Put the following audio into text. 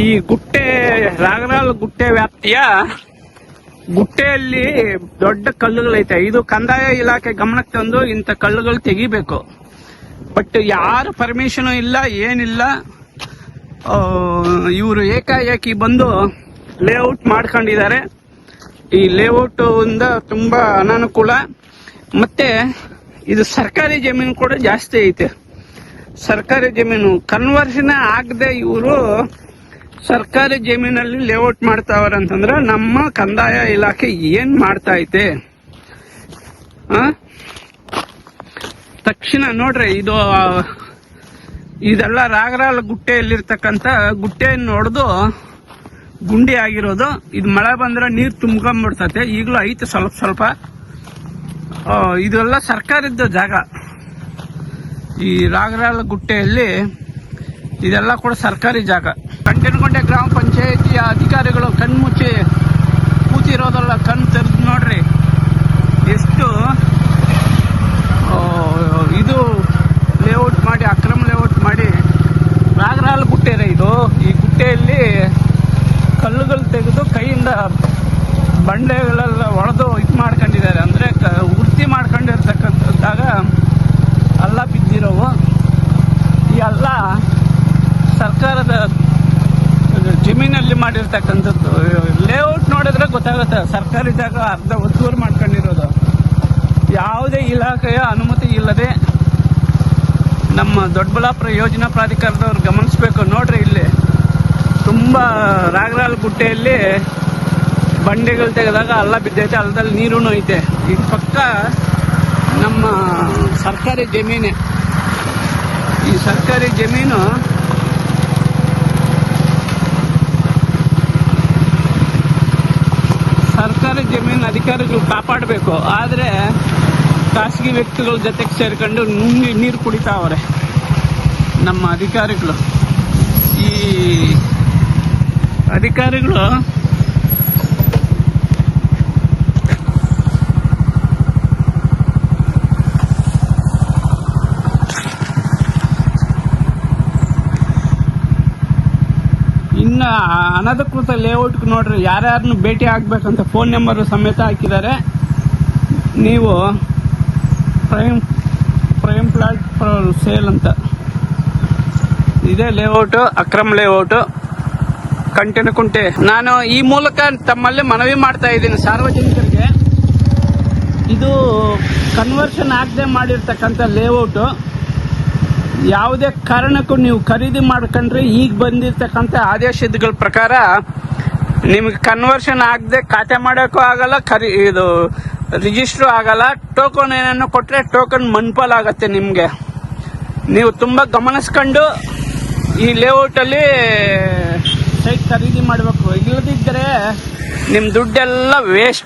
ಈ ಗುಟ್ಟೆ, ರಾಗನಾಳ್ ಗುಟ್ಟೆ ವ್ಯಾಪ್ತಿಯ ಗುಟ್ಟೆಯಲ್ಲಿ ದೊಡ್ಡ ಕಲ್ಲುಗಳೈತೆ. ಇದು ಕಂದಾಯ ಇಲಾಖೆ ಗಮನಕ್ಕೆ ತಂದು ಇಂಥ ಕಲ್ಲುಗಳು ತೆಗಿಬೇಕು. ಬಟ್ ಯಾರು ಪರ್ಮಿಷನ್ ಇಲ್ಲ, ಏನಿಲ್ಲ. ಇವರು ಏಕಾಏಕಿ ಬಂದು ಲೇಔಟ್ ಮಾಡ್ಕೊಂಡಿದ್ದಾರೆ. ಈ ಲೇಔಟ್ ಇಂದ ತುಂಬಾ ಅನಾನುಕೂಲ. ಮತ್ತೆ ಇದು ಸರ್ಕಾರಿ ಜಮೀನು ಕೂಡ ಜಾಸ್ತಿ ಐತೆ. ಸರ್ಕಾರಿ ಜಮೀನು ಕನ್ವರ್ಷನ್ ಆಗದೆ ಇವರು ಸರ್ಕಾರಿ ಜಮೀನಲ್ಲಿ ಲೇಔಟ್ ಮಾಡ್ತಾವ್ರ ಅಂತಂದ್ರೆ ನಮ್ಮ ಕಂದಾಯ ಇಲಾಖೆ ಏನ್ ಮಾಡ್ತಾ ಐತೆ? ತಕ್ಷಣ ನೋಡ್ರಿ, ಇದು ಇದೆಲ್ಲ ರಾಗರಾಲ ಗುಟ್ಟೆಯಲ್ಲಿರ್ತಕ್ಕಂಥ ಗುಟ್ಟೆಯನ್ನು ನೋಡ್ದು ಗುಂಡಿ ಆಗಿರೋದು. ಇದು ಮಳೆ ಬಂದ್ರೆ ನೀರು ತುಂಬ್ಕೊಂಡ್ಬಿಡ್ತತೆ ಈಗಲೂ ಐತೆ ಸ್ವಲ್ಪ ಸ್ವಲ್ಪ. ಇದೆಲ್ಲ ಸರ್ಕಾರದ ಜಾಗ. ಈ ರಾಗರಾಲ ಗುಟ್ಟೆಯಲ್ಲಿ ಇದೆಲ್ಲ ಕೂಡ ಸರ್ಕಾರಿ ಜಾಗ. ಕಂಟೆನಕೊಂಡೆ ಗ್ರಾಮ ಪಂಚಾಯತಿಯ ಅಧಿಕಾರಿಗಳು ಕಣ್ಮುಚ್ಚಿ ಕೂತಿರೋದಲ್ಲ ಕಣ್ ತೆರೆದು ನೋಡ್ರಿ. ಎಷ್ಟು ಇದು ಲೇಔಟ್ ಮಾಡಿ, ಅಕ್ರಮ ಲೇಔಟ್ ಮಾಡಿ ರಾಗರಾಲ್ ಗುಟ್ಟೆ ಇದು ಈ ಗುಟ್ಟೆಯಲ್ಲಿ ಕಲ್ಲುಗಳು ತೆಗೆದು ಕೈಯಿಂದ ಬಂಡೆಗಳೆಲ್ಲ ಒಡೆದು ಇದು ಮಾಡ್ಕೊಂಡಿದ್ದಾರೆ. ಅಂದರೆ ವೃತ್ತಿ ಮಾಡ್ಕೊಂಡಿರ್ತಕ್ಕಂಥದ್ದಾಗ ಹಲ್ಲ ಬಿದ್ದಿರೋವು. ಈ ಎಲ್ಲ ಸರ್ಕಾರದ ಜಮೀನಲ್ಲಿ ಮಾಡಿರ್ತಕ್ಕಂಥದ್ದು ಲೇಔಟ್ ನೋಡಿದ್ರೆ ಗೊತ್ತಾಗುತ್ತೆ. ಸರ್ಕಾರಿ ಜಾಗ ಅರ್ಧ ಒತ್ತುವರಿ ಮಾಡ್ಕೊಂಡಿರೋದು. ಯಾವುದೇ ಇಲಾಖೆಯ ಅನುಮತಿ ಇಲ್ಲದೆ ನಮ್ಮ ದೊಡ್ಡಬಳ್ಳಾಪುರ ಯೋಜನಾ ಪ್ರಾಧಿಕಾರದವ್ರು ಗಮನಿಸಬೇಕು. ನೋಡ್ರಿ ಇಲ್ಲಿ ತುಂಬ ರಾಗರಾಲ್ ಗುಟ್ಟೆಯಲ್ಲಿ ಬಂಡೆಗಳು ತೆಗೆದಾಗ ಅಲ್ಲ ಬಿದ್ದೈತೆ, ಹಳ್ಳದಲ್ಲಿ ನೀರು ಐತೆ. ಈ ಪಕ್ಕ ನಮ್ಮ ಸರ್ಕಾರಿ ಜಮೀನೇ. ಈ ಸರ್ಕಾರಿ ಜಮೀನು ಸರ್ಕಾರಿ ಜಮೀನು ಅಧಿಕಾರಿಗಳು ಕಾಪಾಡಬೇಕು. ಆದರೆ ಖಾಸಗಿ ವ್ಯಕ್ತಿಗಳ ಜೊತೆಗೆ ಸೇರ್ಕೊಂಡು ನೀರು ಕುಡಿತಾವ್ರೆ ನಮ್ಮ ಅಧಿಕಾರಿಗಳು. ಈ ಅಧಿಕಾರಿಗಳು ಇನ್ನ ಅನಧಿಕೃತ ಲೇಔಟ್ ನೋಡ್ರಿ ಯಾರ್ಯಾರನ್ನು ಭೇಟಿ ಆಗಬೇಕಂತ ಫೋನ್ ನಂಬರ್ ಸಮೇತ ಹಾಕಿದ್ದಾರೆ. ನೀವು prime prime plot for sale ಅಂತ. ಇದೇ ಲೇಔಟ್ ಅಕ್ರಮ್ ಲೇಔಟ್ ಕಂಟೆನಕುಂಟೆ ನಾನು ಈ ಮೂಲಕ ತಮ್ಮಲ್ಲಿ ಮನವಿ ಮಾಡ್ತಾ ಇದ್ದೀನಿ ಸಾರ್ವಜನಿಕರಿಗೆ. ಇದು ಕನ್ವರ್ಷನ್ ಆಗದೆ ಮಾಡಿರ್ತಕ್ಕಂಥ ಲೇಔಟ್ ಯಾವುದೇ ಕಾರಣಕ್ಕೂ ನೀವು ಖರೀದಿ ಮಾಡ್ಕೊಂಡ್ರೆ ಈಗ ಬಂದಿರ್ತಕ್ಕಂಥ ಆದೇಶಗಳ ಪ್ರಕಾರ ನಿಮಗೆ ಕನ್ವರ್ಷನ್ ಆಗದೆ ಖಾತೆ ಮಾಡೋಕ್ಕೂ ಆಗಲ್ಲ, ಖರೀ, ಇದು ರಿಜಿಸ್ಟ್ರು ಆಗಲ್ಲ. ಟೋಕನ್ ಏನನ್ನು ಕೊಟ್ಟರೆ ಟೋಕನ್ ಮನ್ಪಾಲ್ ಆಗತ್ತೆ ನಿಮಗೆ. ನೀವು ತುಂಬ ಗಮನಿಸ್ಕೊಂಡು ಈ ಲೇಔಟಲ್ಲಿ ಸೈಟ್ ಖರೀದಿ ಮಾಡಬೇಕು. ಇಲ್ಲದಿದ್ದರೆ ನಿಮ್ಮ ದುಡ್ಡೆಲ್ಲ ವೇಸ್ಟ್